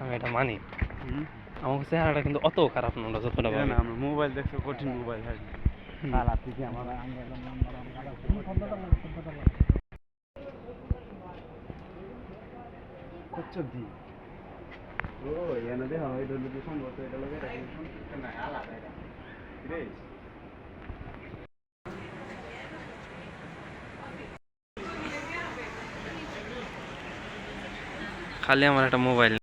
আমি এটা মানি। আমার চেহারাটা কিন্তু অত খারাপ না ওটা যতটা না, আমরা মোবাইল দেখছ কঠিন মোবাইল হয়। হয় খালি আমার একটা মোবাইল